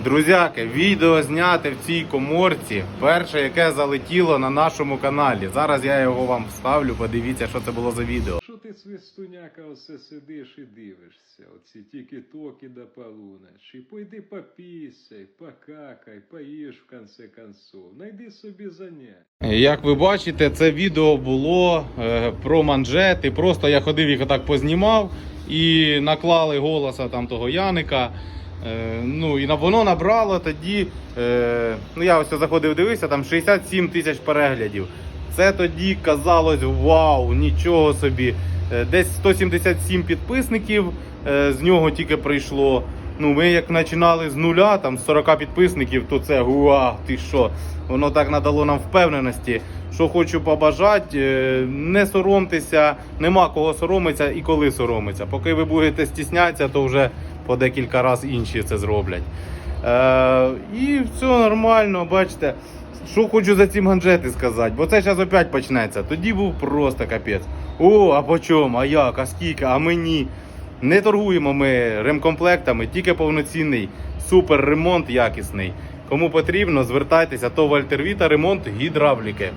Друзяки, відео зняте в цій коморці. Перше, яке залетіло на нашому каналі. Зараз я його вам вставлю. Подивіться, що це було за відео. Що ти, свистуняка, осе сидиш і дивишся? Оці тіки-токи до полуночі. Пойди попісяй, покакай, поїж в конце концов. Найди собі заняття. Як ви бачите, це відео було е, про манжети. Просто я ходив їх отак познімав і наклали голоса там того Яника. Е, ну і воно набрало тоді. Е, ну я ось заходив, дивився, там 67 тисяч переглядів. Це тоді казалось вау, нічого собі. Е, Десь 177 підписників з нього тільки прийшло. Ну, ми як починали з нуля, там з 40 підписників, то це гуа, ти що? Воно так надало нам впевненості. Що хочу побажати, не соромтеся, нема кого соромитися і коли соромитися. Поки ви будете стіснятися, то вже по декілька разів інші це зроблять. Е, і все нормально, бачите. Що хочу за ці манжети сказати, бо це зараз опять почнеться. Тоді був просто капець. О, а по чому, а як, а скільки, а мені. Не торгуємо ми ремкомплектами, тільки повноцінний супер ремонт якісний. Кому потрібно, звертайтеся, то Вальтервіта ремонт гідравліки.